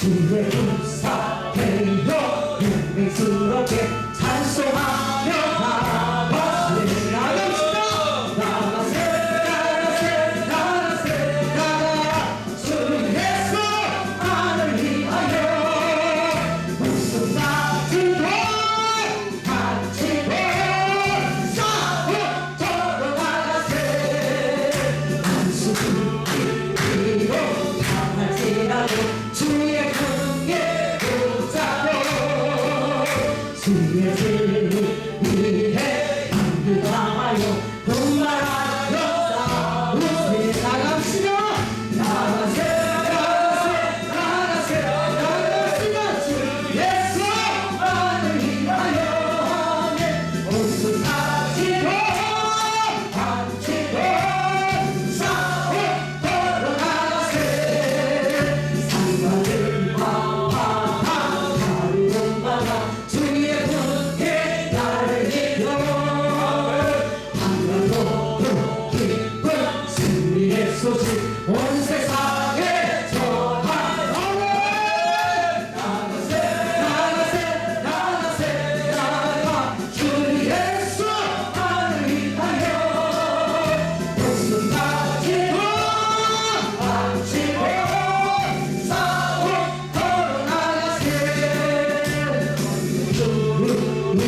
주의 군사 대여 유명스럽게 찬송하며 나 소식 온 세상에 전하오네 나나세 나나세 나나세 나나 주 예수 나를 나가세 주님이